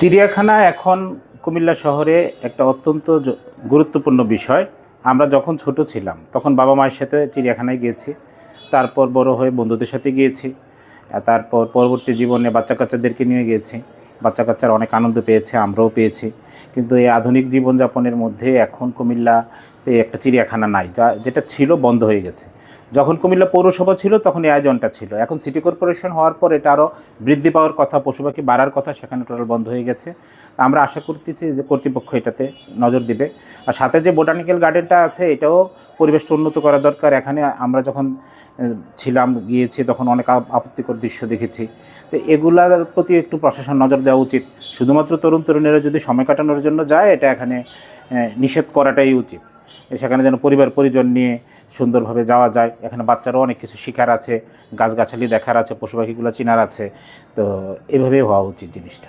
চিড়িয়াখানা এখন কুমিল্লা শহরে একটা অত্যন্ত গুরুত্বপূর্ণ বিষয়। আমরা যখন ছোট ছিলাম, তখন বাবা মায়ের সাথে চিড়িয়াখানায় গিয়েছি। তারপর বড় হয়ে বন্ধুদের সাথে গিয়েছি। তারপর পরবর্তী জীবনে বাচ্চা কাচ্চাদেরকে নিয়ে গিয়েছি। বাচ্চা কাচ্চারা অনেক আনন্দ পেয়েছে, আমরাও পেয়েছি। কিন্তু এই আধুনিক জীবনযাপনের মধ্যে এখন কুমিল্লাতে একটা চিড়িয়াখানা নাই, যা যেটা ছিল বন্ধ হয়ে গেছে। যখন কুমিল্লা পৌরসভা ছিল, তখন এই আয়োজনটা ছিল। এখন সিটি কর্পোরেশন হওয়ার পর এটা আরও বৃদ্ধি পাওয়ার কথা পশু পাখি বাড়ার কথা, সেখানে টোটাল বন্ধ হয়ে গেছে। আমরা আশা করতেছি যে কর্তৃপক্ষ এটাতে নজর দিবে। আর সাথে যে বোটানিক্যাল গার্ডেনটা আছে, এটাও পরিবেশটা উন্নত করা দরকার। এখানে আমরা যখন ছিলাম, গিয়েছি, তখন অনেক আপ- আপত্তিকর দৃশ্য দেখেছি। তো এগুলার প্রতি একটু প্রশাসন নজর দেওয়া উচিত। শুধুমাত্র তরুণ তরুণীরা যদি সময় কাটানোর জন্য যায়, এটা এখানে নিষেধ করাটাই উচিত। সেখানে যেন পরিবার পরিজন নিয়ে সুন্দরভাবে যাওয়া যায়। এখানে বাচ্চারাও অনেক কিছু শেখার আছে, গাছগাছালি দেখার আছে, পশু পাখিগুলো চেনার আছে। তো এভাবেই হওয়া উচিত জিনিসটা।